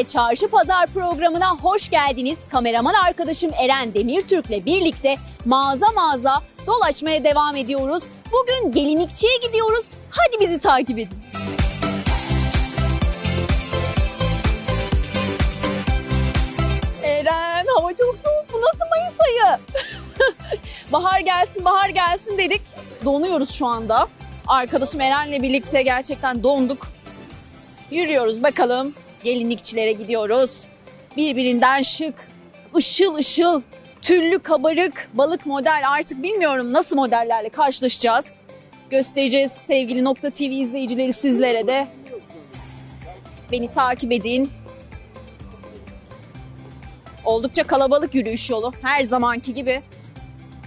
Hilal'le Çarşı Pazar programına hoş geldiniz. Kameraman arkadaşım Eren Demirtürk'le birlikte mağaza mağaza dolaşmaya devam ediyoruz. Bugün gelinlikçiye gidiyoruz. Hadi bizi takip edin. Eren hava çok soğuk. Bu nasıl Mayıs ayı? bahar gelsin, bahar gelsin dedik. Donuyoruz şu anda. Arkadaşım Eren'le birlikte gerçekten donduk. Yürüyoruz bakalım. Gelinlikçilere gidiyoruz. Birbirinden şık, ışıl ışıl, türlü kabarık, balık model artık bilmiyorum nasıl modellerle karşılaşacağız. Göstereceğiz sevgili Nokta TV izleyicileri sizlere de. Beni takip edin. Oldukça kalabalık yürüyüş yolu. Her zamanki gibi.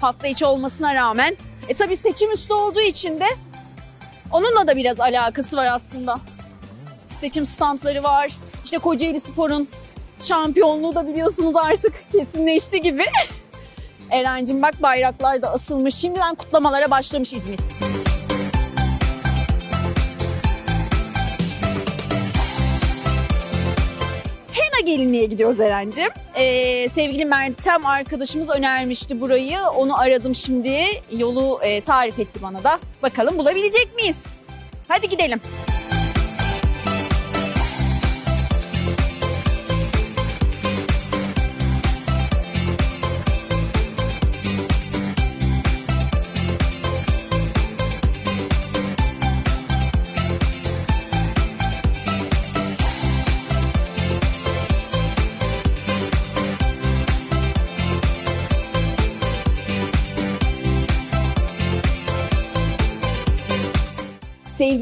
Hafta içi olmasına rağmen. E tabi seçim üstü olduğu için de onunla da biraz alakası var aslında. Seçim standları var. İşte Kocaeli Spor'un şampiyonluğu da biliyorsunuz artık kesinleşti gibi. Erencim bak bayraklar da asılmış. Şimdiden kutlamalara başlamış İzmit. Gelinliğe gidiyoruz Eren'cim. Ee, sevgili Meltem arkadaşımız önermişti burayı. Onu aradım şimdi. Yolu e, tarif etti bana da. Bakalım bulabilecek miyiz? Hadi gidelim.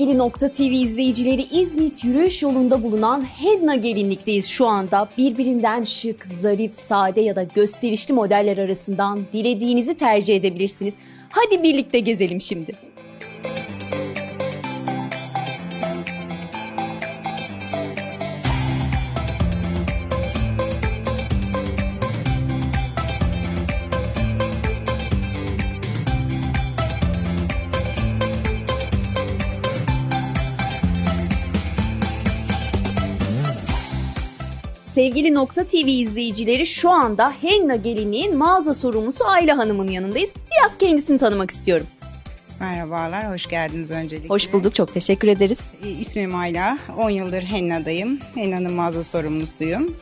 Sevgili Nokta TV izleyicileri İzmit yürüyüş yolunda bulunan Henna gelinlikteyiz şu anda. Birbirinden şık, zarif, sade ya da gösterişli modeller arasından dilediğinizi tercih edebilirsiniz. Hadi birlikte gezelim şimdi. Sevgili Nokta TV izleyicileri şu anda Henna gelinliğin mağaza sorumlusu Ayla Hanım'ın yanındayız. Biraz kendisini tanımak istiyorum. Merhabalar, hoş geldiniz öncelikle. Hoş bulduk, çok teşekkür ederiz. E, İsmim Ayla, 10 yıldır Henna'dayım. Henna'nın mağaza sorumlusuyum.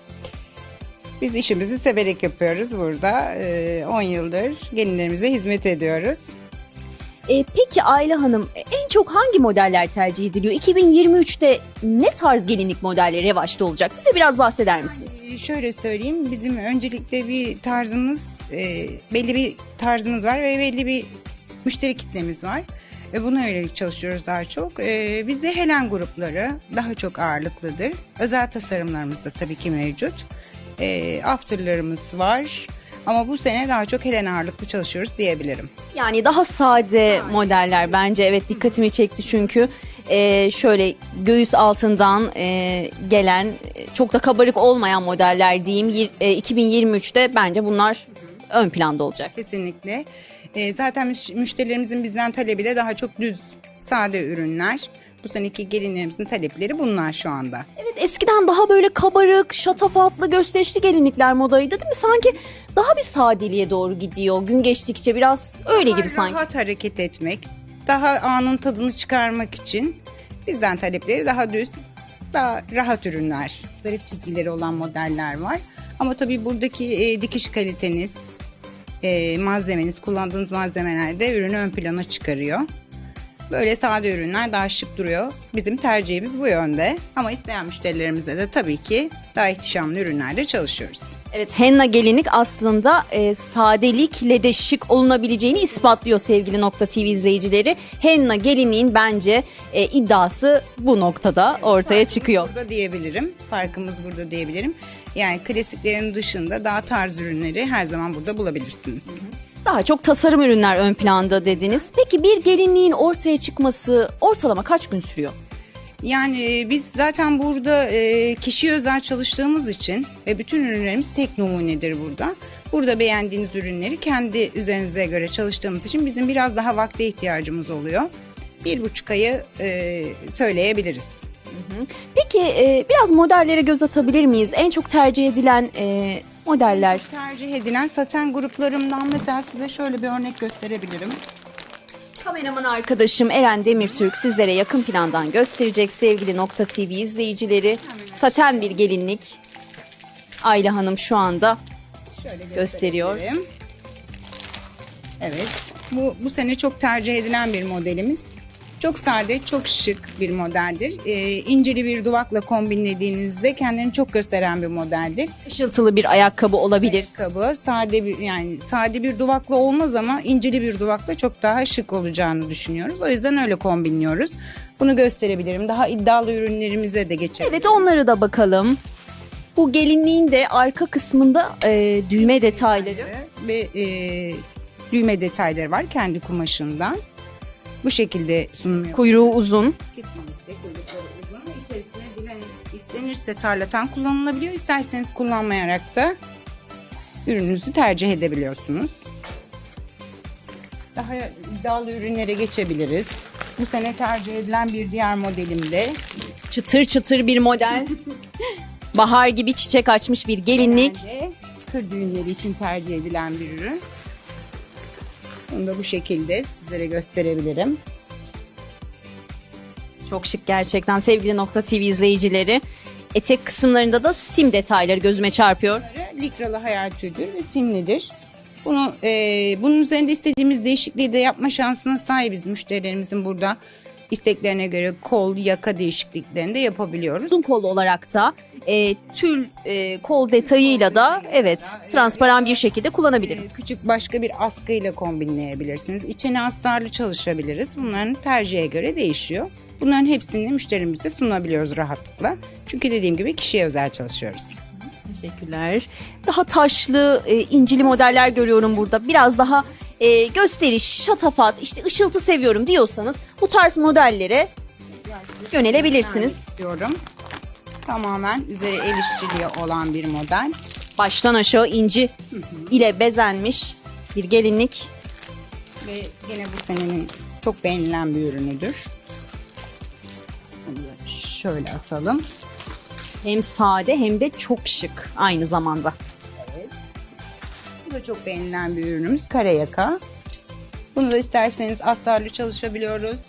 Biz işimizi severek yapıyoruz burada. E, 10 yıldır gelinlerimize hizmet ediyoruz. E, peki Ayla Hanım en çok hangi modeller tercih ediliyor? 2023'te ne tarz gelinlik modelleri revaçta olacak? Bize biraz bahseder misiniz? E, Şöyle söyleyeyim, bizim öncelikle bir tarzımız, e, belli bir tarzımız var ve belli bir müşteri kitlemiz var. E, buna yönelik çalışıyoruz daha çok. E, bizde Helen grupları daha çok ağırlıklıdır. Özel tasarımlarımız da tabii ki mevcut. E, afterlarımız var. Ama bu sene daha çok Helen ağırlıklı çalışıyoruz diyebilirim. Yani daha sade modeller bence evet dikkatimi çekti çünkü e, şöyle göğüs altından e, gelen e, çok da kabarık olmayan modeller diyeyim e, 2023'te bence bunlar ön planda olacak. Kesinlikle. E, zaten müş- müşterilerimizin bizden talebi de daha çok düz, sade ürünler. Bu seneki gelinlerimizin talepleri bunlar şu anda. Evet eskiden daha böyle kabarık, şatafatlı, gösterişli gelinlikler modaydı değil mi? Sanki daha bir sadeliğe doğru gidiyor gün geçtikçe biraz öyle gibi sanki. Rahat hareket etmek, daha anın tadını çıkarmak için bizden talepleri daha düz, daha rahat ürünler, zarif çizgileri olan modeller var. Ama tabii buradaki e, dikiş kaliteniz, e, malzemeniz, kullandığınız malzemeler de ürünü ön plana çıkarıyor. Böyle sade ürünler daha şık duruyor. Bizim tercihimiz bu yönde. Ama isteyen müşterilerimize de tabii ki daha ihtişamlı ürünlerle çalışıyoruz. Evet henna gelinlik aslında e, sadelikle de şık olunabileceğini ispatlıyor sevgili Nokta TV izleyicileri. Henna gelinliğin bence e, iddiası bu noktada ortaya çıkıyor. Burada diyebilirim. Farkımız burada diyebilirim. Yani klasiklerin dışında daha tarz ürünleri her zaman burada bulabilirsiniz. Daha çok tasarım ürünler ön planda dediniz. Peki bir gelinliğin ortaya çıkması ortalama kaç gün sürüyor? Yani e, biz zaten burada e, kişiye özel çalıştığımız için ve bütün ürünlerimiz tek numunedir burada. Burada beğendiğiniz ürünleri kendi üzerinize göre çalıştığımız için bizim biraz daha vakte ihtiyacımız oluyor. Bir buçuk ayı e, söyleyebiliriz. Peki e, biraz modellere göz atabilir miyiz? En çok tercih edilen e, modeller. Tercih edilen saten gruplarımdan mesela size şöyle bir örnek gösterebilirim. Kameraman arkadaşım Eren Demirtürk sizlere yakın plandan gösterecek sevgili Nokta TV izleyicileri. Saten bir gelinlik. Ayla Hanım şu anda Şöyle Gösteriyor. Evet. Bu, bu sene çok tercih edilen bir modelimiz. Çok sade, çok şık bir modeldir. Ee, inceli bir duvakla kombinlediğinizde kendini çok gösteren bir modeldir. ışıltılı bir ayakkabı olabilir. Kabı sade bir yani sade bir duvakla olmaz ama inceli bir duvakla çok daha şık olacağını düşünüyoruz. O yüzden öyle kombinliyoruz. Bunu gösterebilirim. Daha iddialı ürünlerimize de geçelim. Evet onları da bakalım. Bu gelinliğin de arka kısmında e, düğme detayları. ve e, düğme detayları var kendi kumaşından. Bu şekilde sunum yapıyoruz. Kuyruğu uzun. Kesinlikle kuyrukları uzun. İçerisine dilen istenirse tarlatan kullanılabiliyor. İsterseniz kullanmayarak da ürününüzü tercih edebiliyorsunuz. Daha iddialı ürünlere geçebiliriz. Bu sene tercih edilen bir diğer modelimde Çıtır çıtır bir model. Bahar gibi çiçek açmış bir gelinlik. genelde kır düğünleri için tercih edilen bir ürün. Bunu da bu şekilde sizlere gösterebilirim. Çok şık gerçekten sevgili Nokta TV izleyicileri. Etek kısımlarında da sim detayları gözüme çarpıyor. Likralı hayal tüydür ve simlidir. Bunu e, bunun üzerinde istediğimiz değişikliği de yapma şansına sahibiz. Müşterilerimizin burada isteklerine göre kol, yaka değişikliklerini de yapabiliyoruz. Uzun kollu olarak da e, tül e, kol detayıyla da evet transparan bir şekilde kullanabilirim. E, küçük başka bir askıyla kombinleyebilirsiniz. İçine astarlı çalışabiliriz. Bunların tercihe göre değişiyor. Bunların hepsini müşterimize sunabiliyoruz rahatlıkla. Çünkü dediğim gibi kişiye özel çalışıyoruz. Teşekkürler. Daha taşlı, e, incili modeller görüyorum burada. Biraz daha e, gösteriş, şatafat, işte ışıltı seviyorum diyorsanız bu tarz modellere yönelebilirsiniz. istiyorum. Tamamen üzeri el işçiliği olan bir model. Baştan aşağı inci ile bezenmiş bir gelinlik. Ve yine bu senenin çok beğenilen bir ürünüdür. Bunu da şöyle asalım. Hem sade hem de çok şık aynı zamanda. Bu da çok beğenilen bir ürünümüz. Kare yaka. Bunu da isterseniz astarlı çalışabiliyoruz.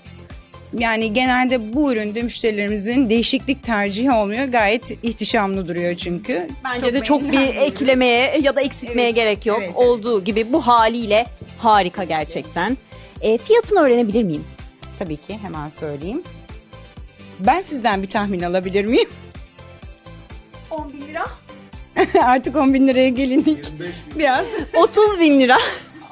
Yani genelde bu üründe müşterilerimizin değişiklik tercihi olmuyor. Gayet ihtişamlı duruyor çünkü. Bence de çok bir ürün. eklemeye ya da eksiltmeye Evet, gerek yok. evet, evet. Olduğu gibi bu haliyle harika gerçekten. E, fiyatını öğrenebilir miyim? Tabii ki hemen söyleyeyim. Ben sizden bir tahmin alabilir miyim? 10 bin lira. Artık 10 bin liraya gelindik. Biraz 30 bin lira.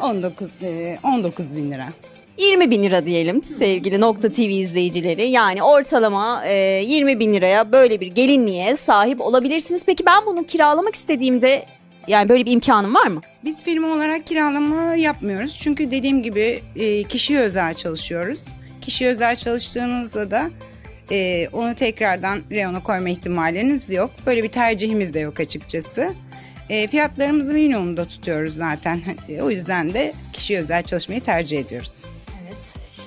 19, e, 19 bin lira. 20 bin lira diyelim sevgili Nokta TV izleyicileri. Yani ortalama e, 20 bin liraya böyle bir gelinliğe sahip olabilirsiniz. Peki ben bunu kiralamak istediğimde yani böyle bir imkanım var mı? Biz firma olarak kiralama yapmıyoruz. Çünkü dediğim gibi e, kişiye özel çalışıyoruz. Kişiye özel çalıştığınızda da e, onu tekrardan reyona koyma ihtimaliniz yok. Böyle bir tercihimiz de yok açıkçası. E, fiyatlarımızı minimumda tutuyoruz zaten. E, o yüzden de kişiye özel çalışmayı tercih ediyoruz.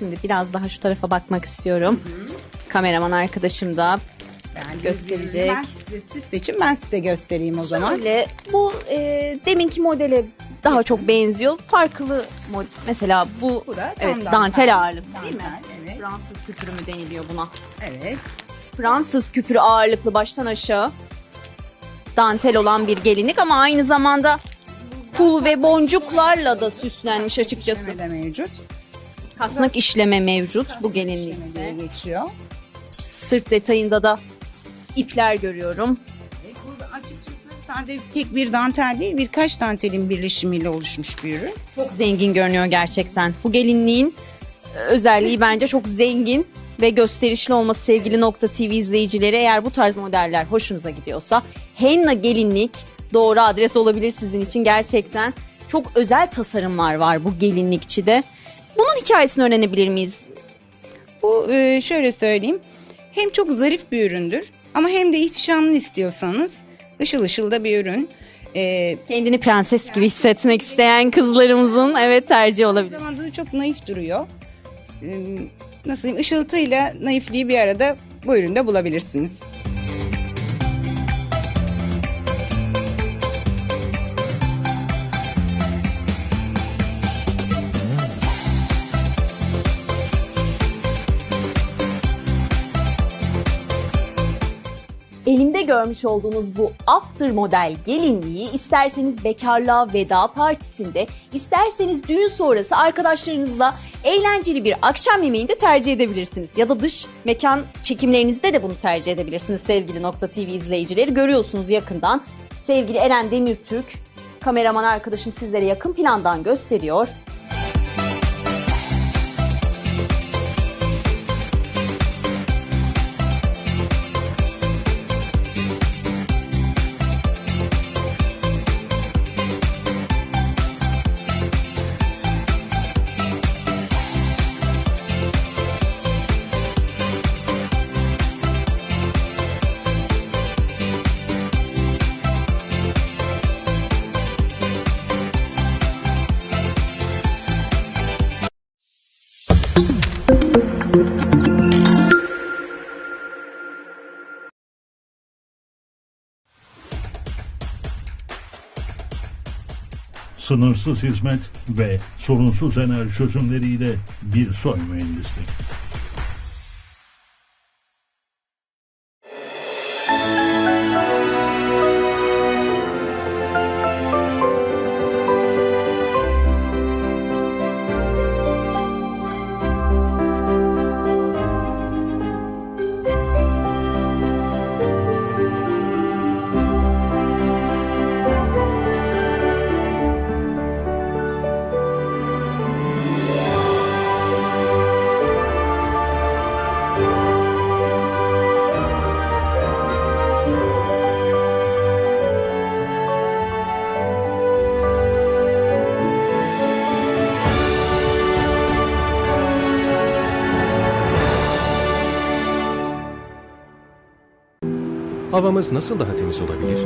Şimdi biraz daha şu tarafa bakmak istiyorum. Kameraman arkadaşım da Ben Gösterecek. Ben size, siz seçin ben size göstereyim o zaman. Şöyle bu e, deminki modele daha çok benziyor. Farklı mod mesela bu, Bu da evet, dantel. dantel ağırlıklı değil mi? Dantel, evet. Fransız küpürü mü deniliyor buna? Evet. Fransız küpürü ağırlıklı baştan aşağı dantel olan bir gelinlik ama aynı zamanda pul ve boncuklarla da süslenmiş açıkçası. De mevcut. Kasnak işleme mevcut bu gelinlikte. İşleme diye geçiyor. Sırt detayında da ipler görüyorum. Evet, Burada açıkçası sadece tek bir dantel değil birkaç dantelin birleşimiyle oluşmuş bir ürün. Çok zengin görünüyor gerçekten. Bu gelinliğin e, özelliği bence çok zengin ve gösterişli olması sevgili Nokta TV izleyicileri. Eğer bu tarz modeller hoşunuza gidiyorsa henna gelinlik doğru adres olabilir sizin için gerçekten. Çok özel tasarımlar var bu gelinlikçide. Bunun hikayesini öğrenebilir miyiz? Bu e, şöyle söyleyeyim hem çok zarif bir üründür ama hem de ihtişamlı istiyorsanız ışıl ışıl da bir ürün. E, Kendini prenses gibi hissetmek isteyen kızlarımızın evet tercihi aynı olabilir. zamanda da çok naif duruyor. E, nasıl diyeyim ışıltıyla naifliği bir arada bu üründe bulabilirsiniz. Görmüş olduğunuz bu after model gelinliği isterseniz bekarlığa veda partisinde, isterseniz düğün sonrası arkadaşlarınızla eğlenceli bir akşam yemeğinde tercih edebilirsiniz. Ya da dış mekan çekimlerinizde de bunu tercih edebilirsiniz sevgili Nokta TV izleyicileri. Görüyorsunuz yakından sevgili Eren Demirtürk kameraman arkadaşım sizlere yakın plandan gösteriyor. Sınırsız hizmet ve sorunsuz enerji çözümleriyle bir soy mühendislik. Havamız nasıl daha temiz olabilir?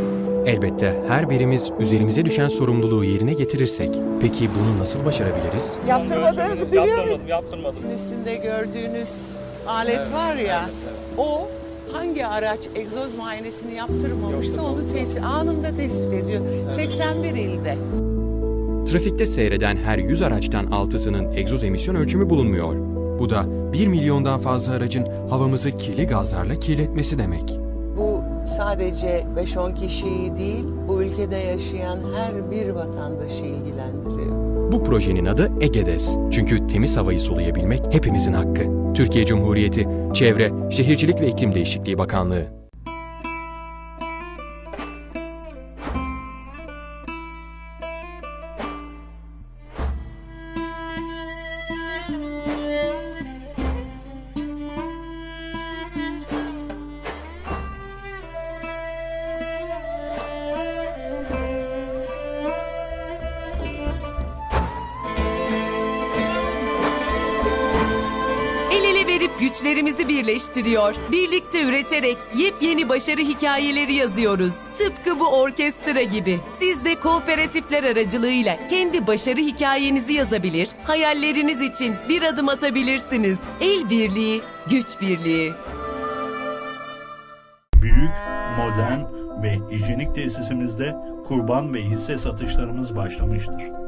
Elbette her birimiz üzerimize düşen sorumluluğu yerine getirirsek. Peki bunu nasıl başarabiliriz? Yaptırmadığınızı biliyor musun? Yaptırmadım, yaptırmadım. Üstünde gördüğünüz alet var ya, o hangi araç egzoz muayenesini yaptırmamışsa onu tespit, anında tespit ediyor. 81 ilde. Trafikte seyreden her 100 araçtan 6'sının egzoz emisyon ölçümü bulunmuyor. Bu da 1 milyondan fazla aracın havamızı kirli gazlarla kirletmesi demek. Sadece 5-10 kişiyi değil, bu ülkede yaşayan her bir vatandaşı ilgilendiriyor. Bu projenin adı EGEDES. Çünkü temiz havayı soluyabilmek hepimizin hakkı. Türkiye Cumhuriyeti Çevre, Şehircilik ve İklim Değişikliği Bakanlığı. Birleştiriyor. Birlikte üreterek yepyeni başarı hikayeleri yazıyoruz. Tıpkı bu orkestra gibi. Siz de kooperatifler aracılığıyla kendi başarı hikayenizi yazabilir, hayalleriniz için bir adım atabilirsiniz. El birliği, güç birliği. Büyük, modern ve hijyenik tesisimizde kurban ve hisse satışlarımız başlamıştır.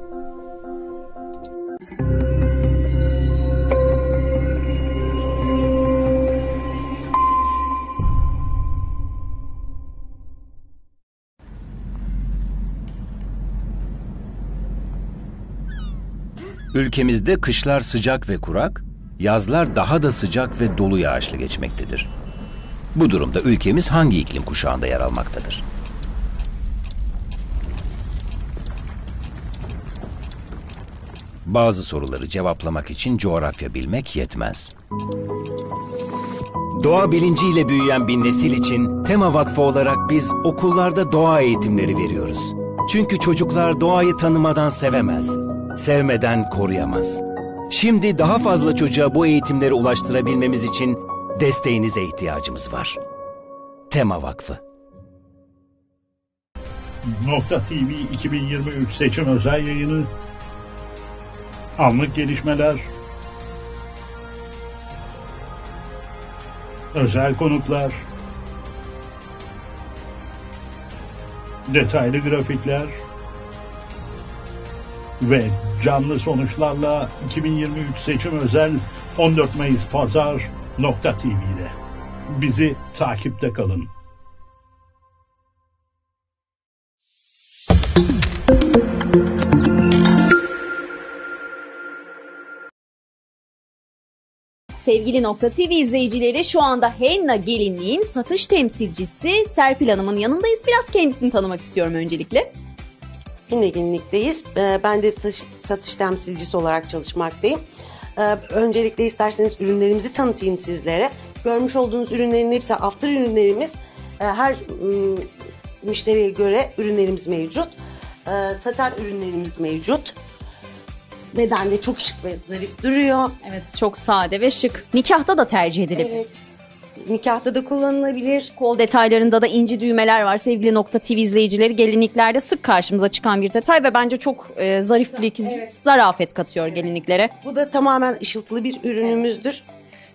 Ülkemizde kışlar sıcak ve kurak, yazlar daha da sıcak ve dolu yağışlı geçmektedir. Bu durumda ülkemiz hangi iklim kuşağında yer almaktadır? Bazı soruları cevaplamak için coğrafya bilmek yetmez. Doğa bilinciyle büyüyen bir nesil için Tema Vakfı olarak biz okullarda doğa eğitimleri veriyoruz. Çünkü çocuklar doğayı tanımadan sevemez, sevmeden koruyamaz. Şimdi daha fazla çocuğa bu eğitimleri ulaştırabilmemiz için desteğinize ihtiyacımız var. Tema Vakfı. Nokta TV 2023 seçim özel yayını. Anlık gelişmeler. Özel konuklar, detaylı grafikler. Ve canlı sonuçlarla 2023 seçim özel 14 Mayıs Pazar nokta TV'de. Bizi takipte kalın. Sevgili Nokta TV izleyicileri şu anda Henna Gelinliğin satış temsilcisi Serpil Hanım'ın yanındayız. Biraz kendisini tanımak istiyorum öncelikle. Yine gelinlikteyiz. Ee, Ben de satış, temsilcisi olarak çalışmaktayım. Ee, Öncelikle isterseniz ürünlerimizi tanıtayım sizlere. Görmüş olduğunuz ürünlerin hepsi after ürünlerimiz. Ee, Her müşteriye göre ürünlerimiz mevcut. Saten ürünlerimiz mevcut. Beden de çok şık ve zarif duruyor. Evet çok sade ve şık. Nikahta da tercih edilebilir. Evet. Nikahta da kullanılabilir. Kol detaylarında da inci düğmeler var. Sevgili Nokta TV izleyicileri gelinliklerde sık karşımıza çıkan bir detay ve bence çok e, zariflik, zarafet katıyor gelinliklere. Bu da tamamen ışıltılı bir ürünümüzdür.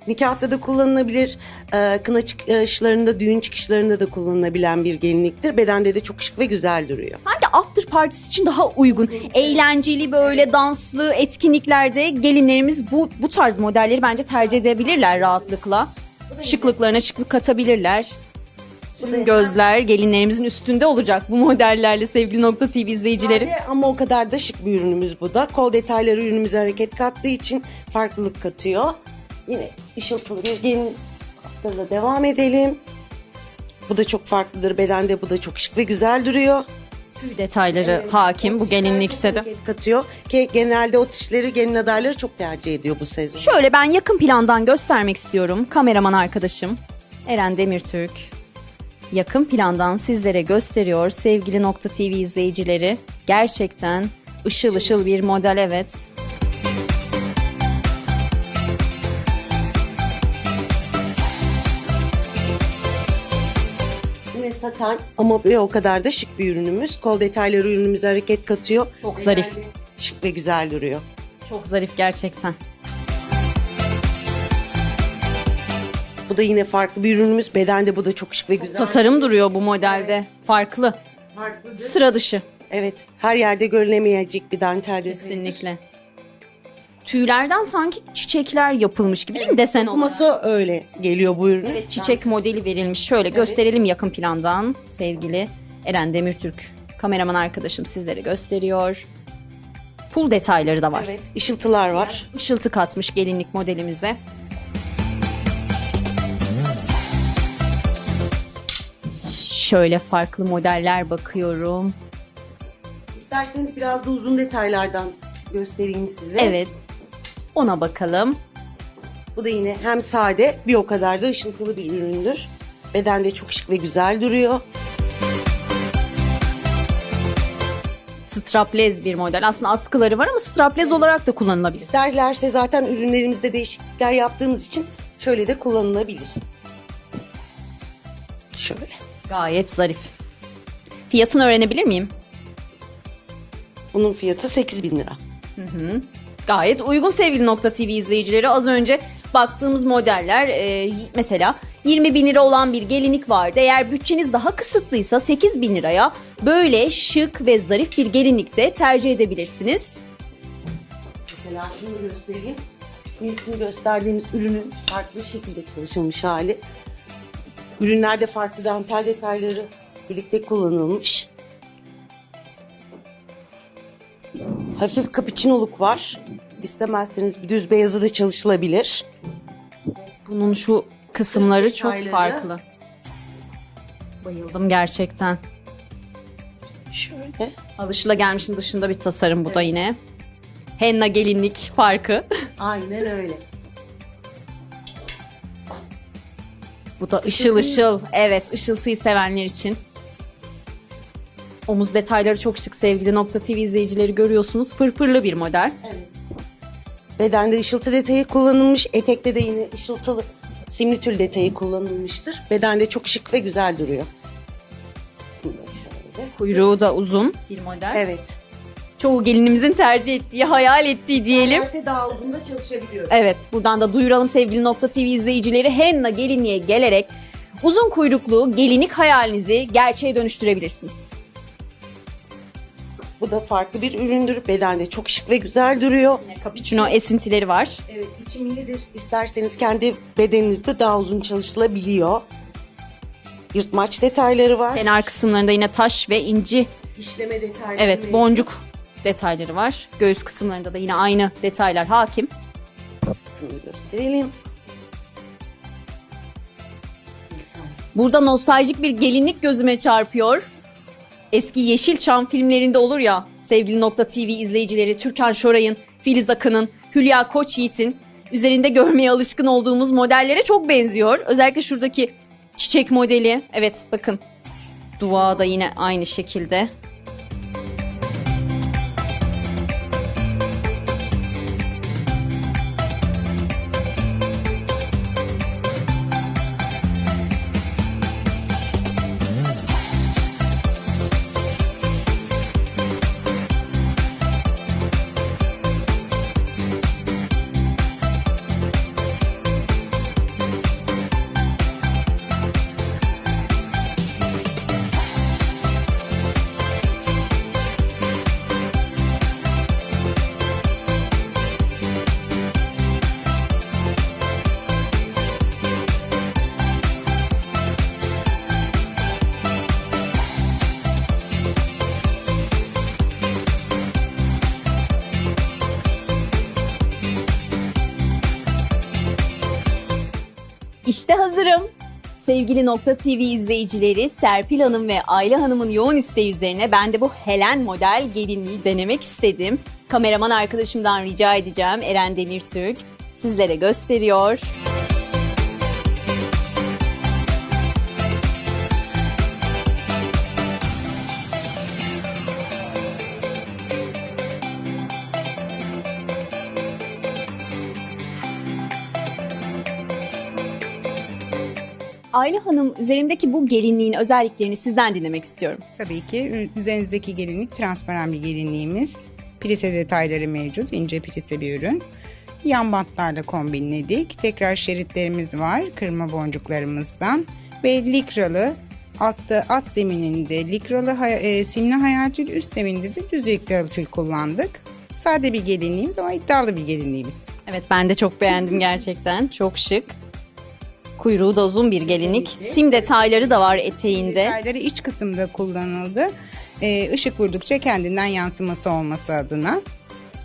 Nikahta da kullanılabilir, e, kına çıkışlarında, düğün çıkışlarında da kullanılabilen bir gelinliktir. Bedende de çok şık ve güzel duruyor. Sanki after partisi için daha uygun. Eğlenceli böyle danslı etkinliklerde gelinlerimiz bu bu tarz modelleri bence tercih edebilirler rahatlıkla. Şıklıklarına şıklık katabilirler. Tüm gözler gelinlerimizin üstünde olacak bu modellerle sevgili Nokta TV izleyicileri. Sade ama o kadar da şık bir ürünümüz bu da. Kol detayları ürünümüze hareket kattığı için farklılık katıyor. Yine ışıltılı bir gelin after'la devam edelim. Bu da çok farklıdır. Bedende bu da çok şık ve güzel duruyor. Tüy detayları hakim bu gelinlikte de. Katıyor ki genelde o tişleri gelin adayları çok tercih ediyor bu sezon. Şöyle ben yakın plandan göstermek istiyorum. Kameraman arkadaşım Eren Demirtürk yakın plandan sizlere gösteriyor sevgili Nokta TV izleyicileri. Gerçekten ışıl ışıl bir model evet. Saten ama bir o kadar da şık bir ürünümüz. Kol detayları ürünümüze hareket katıyor. Çok zarif. Bedende Şık ve güzel duruyor. Çok zarif gerçekten. Bu da yine farklı bir ürünümüz. Bedende bu da çok şık ve güzel. Tasarım duruyor bu modelde. Farklı. Farklıdır. Sıra dışı. Evet. Her yerde görülemeyecek bir dantel detayı. Kesinlikle. Tüylerden sanki çiçekler yapılmış gibi değil mi desen olarak? Okuması öyle geliyor bu ürün. Evet çiçek modeli verilmiş. Şöyle gösterelim yakın plandan sevgili Eren Demirtürk. Kameraman arkadaşım sizlere gösteriyor. Pul detayları da var. Evet. ışıltılar var. Işıltı katmış gelinlik modelimize. Şöyle farklı modeller bakıyorum. İsterseniz biraz da uzun detaylardan göstereyim size. Evet. Ona bakalım. Bu da yine hem sade bir o kadar da ışıltılı bir üründür. Bedende çok şık ve güzel duruyor. Straplez bir model. Aslında askıları var ama straplez olarak da kullanılabilir. İsterlerse zaten ürünlerimizde değişiklikler yaptığımız için şöyle de kullanılabilir. Şöyle. Gayet zarif. Fiyatını öğrenebilir miyim? Bunun fiyatı 8000 bin lira. Gayet uygun sevgili Nokta TV izleyicileri. Az önce baktığımız modeller e, mesela 20 bin lira olan bir gelinlik vardı. Eğer bütçeniz daha kısıtlıysa 8 bin liraya böyle şık ve zarif bir gelinlik de tercih edebilirsiniz. Mesela şunu göstereyim. İlkini gösterdiğimiz ürünün farklı şekilde çalışılmış hali. Ürünlerde farklı dantel detayları birlikte kullanılmış. Hafif kapiçinoluk var. İstemezseniz düz beyazı da çalışılabilir. Bunun şu kısımları çok Detayları. farklı. Bayıldım gerçekten. Şöyle. Alışılagelmişin dışında bir tasarım bu da yine. Henna gelinlik farkı. Aynen öyle. Bu da ışıl ışıl. Evet ışıltıyı sevenler için. Omuz detayları çok şık sevgili Nokta TV izleyicileri görüyorsunuz. Fırfırlı bir model. Evet. Bedende ışıltı detayı kullanılmış. Etekte de yine ışıltılı simli tül detayı kullanılmıştır. Bedende çok şık ve güzel duruyor. Şöyle. Kuyruğu da uzun bir model. Evet. Çoğu gelinimizin tercih ettiği, hayal ettiği diyelim. Derse daha uzun da çalışabiliyoruz. Evet buradan da duyuralım sevgili Nokta TV izleyicileri. Henna gelinliğe gelerek uzun kuyruklu gelinlik hayalinizi gerçeğe dönüştürebilirsiniz. Bu da farklı bir üründür. Bedende çok şık ve güzel duruyor. Cappuccino esintileri var. Evet içi minidir. İsterseniz kendi bedeninizde daha uzun çalışılabiliyor. Yırtmaç detayları var. Kenar kısımlarında yine taş ve inci İşleme detayları. Evet mevcut. boncuk detayları var. Göğüs kısımlarında da yine aynı detaylar hakim. Şunu gösterelim. Burada nostaljik bir gelinlik gözüme çarpıyor. Eski Yeşilçam filmlerinde olur ya sevgili Nokta TV izleyicileri Türkan Şoray'ın, Filiz Akın'ın, Hülya Koçyiğit'in üzerinde görmeye alışkın olduğumuz modellere çok benziyor. Özellikle şuradaki çiçek modeli. Evet bakın dua da yine aynı şekilde. İşte hazırım. Sevgili Nokta TV izleyicileri Serpil Hanım ve Ayla Hanım'ın yoğun isteği üzerine ben de bu Helen model gelinliği denemek istedim. Kameraman arkadaşımdan rica edeceğim Eren Demirtürk sizlere gösteriyor. Ayla Hanım üzerimdeki bu gelinliğin özelliklerini sizden dinlemek istiyorum. Tabii ki üzerinizdeki gelinlik transparan bir gelinliğimiz. Plise detayları mevcut. ince plise bir ürün. Yan bantlarla kombinledik. Tekrar şeritlerimiz var. Kırma boncuklarımızdan. Ve likralı altta alt zemininde likralı e, simli hayal tül, üst zemininde de düz likralı tül kullandık. Sade bir gelinliğimiz ama iddialı bir gelinliğimiz. Evet ben de çok beğendim gerçekten. Çok şık. Kuyruğu da uzun bir gelinlik. Sim detayları da var eteğinde. Detayları iç kısımda kullanıldı. Ee, ışık vurdukça kendinden yansıması olması adına.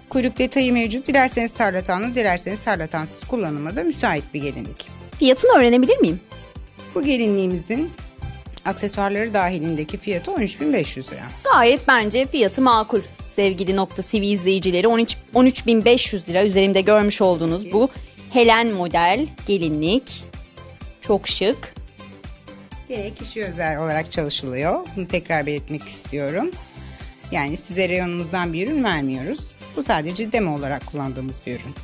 Kuyruk detayı mevcut. Dilerseniz tarlatanlı, dilerseniz tarlatansız kullanıma da müsait bir gelinlik. Fiyatını öğrenebilir miyim? Bu gelinliğimizin aksesuarları dahilindeki fiyatı 13.500 lira. Gayet bence fiyatı makul. Sevgili Nokta TV izleyicileri 13 13.500 lira üzerimde görmüş olduğunuz bu Helen model gelinlik. Çok şık. Yine kişi özel olarak çalışılıyor. Bunu tekrar belirtmek istiyorum. Yani size reyonumuzdan bir ürün vermiyoruz. Bu sadece demo olarak kullandığımız bir ürün.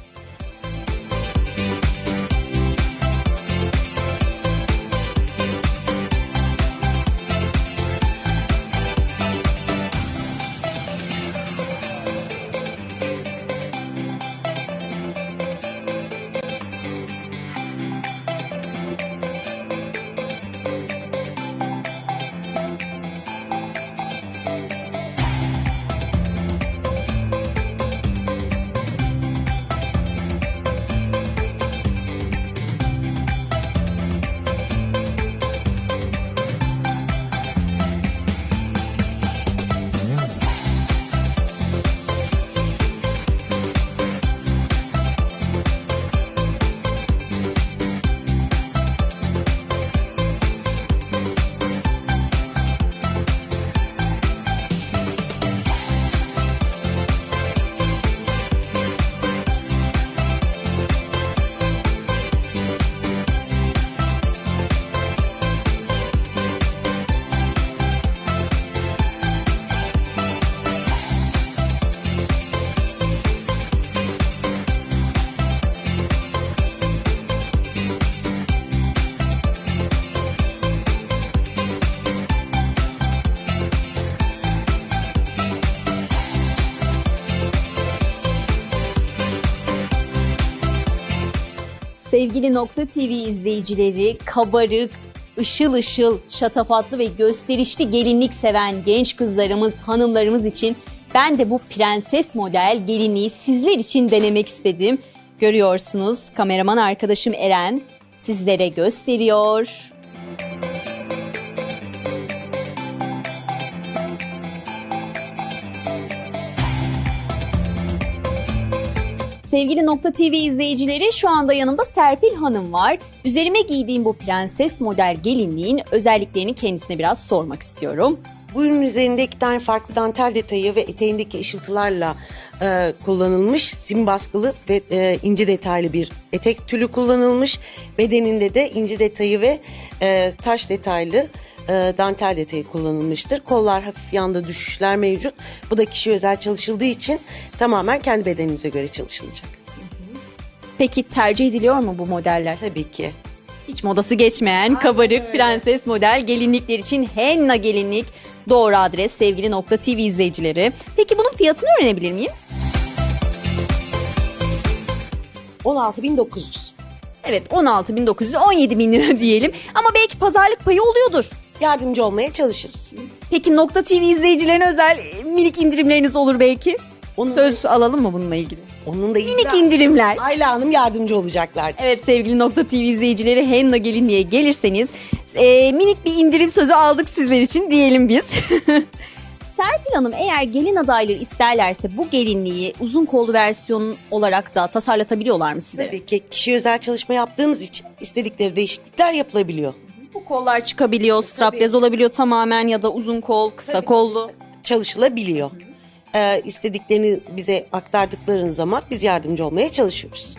Sevgili Nokta TV izleyicileri kabarık, ışıl ışıl, şatafatlı ve gösterişli gelinlik seven genç kızlarımız, hanımlarımız için ben de bu prenses model gelinliği sizler için denemek istedim. Görüyorsunuz kameraman arkadaşım Eren sizlere gösteriyor. Sevgili Nokta TV izleyicileri şu anda yanımda Serpil Hanım var. Üzerime giydiğim bu prenses model gelinliğin özelliklerini kendisine biraz sormak istiyorum. Bu ürün üzerinde iki tane farklı dantel detayı ve eteğindeki ışıltılarla e, kullanılmış sim baskılı ve e, ince detaylı bir etek tülü kullanılmış. Bedeninde de ince detayı ve e, taş detaylı e, dantel detayı kullanılmıştır. Kollar hafif yanda düşüşler mevcut. Bu da kişi özel çalışıldığı için tamamen kendi bedeninize göre çalışılacak. Peki tercih ediliyor mu bu modeller? Tabii ki. Hiç modası geçmeyen kabarık prenses model gelinlikler için henna gelinlik doğru adres sevgili Nokta TV izleyicileri. Peki bunun fiyatını öğrenebilir miyim? 16.900. Evet 16.900 17.000 lira diyelim ama belki pazarlık payı oluyordur. Yardımcı olmaya çalışırız. Peki Nokta TV izleyicilerine özel e, minik indirimleriniz olur belki. Onun, Söz alalım mı bununla ilgili? onun da Minik indirimler. Ayla Hanım yardımcı olacaklar. Evet sevgili Nokta TV izleyicileri henna gelinliğe gelirseniz e, minik bir indirim sözü aldık sizler için diyelim biz. Serpil Hanım eğer gelin adayları isterlerse bu gelinliği uzun kollu versiyon olarak da tasarlatabiliyorlar mı sizlere? Tabii ki kişi özel çalışma yaptığımız için istedikleri değişiklikler yapılabiliyor. Kollar çıkabiliyor, strapless olabiliyor tamamen ya da uzun kol, kısa kollu. Çalışılabiliyor. Ee, istediklerini bize aktardıkları zaman biz yardımcı olmaya çalışıyoruz.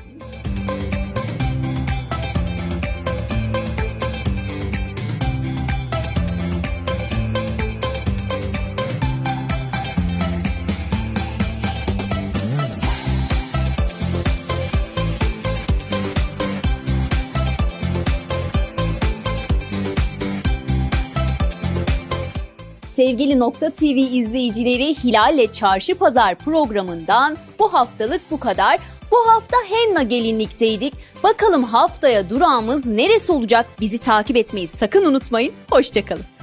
Sevgili Nokta TV izleyicileri Hilal'le Çarşı Pazar programından bu haftalık bu kadar. Bu hafta henna gelinlikteydik. Bakalım haftaya durağımız neresi olacak? Bizi takip etmeyi sakın unutmayın. Hoşçakalın.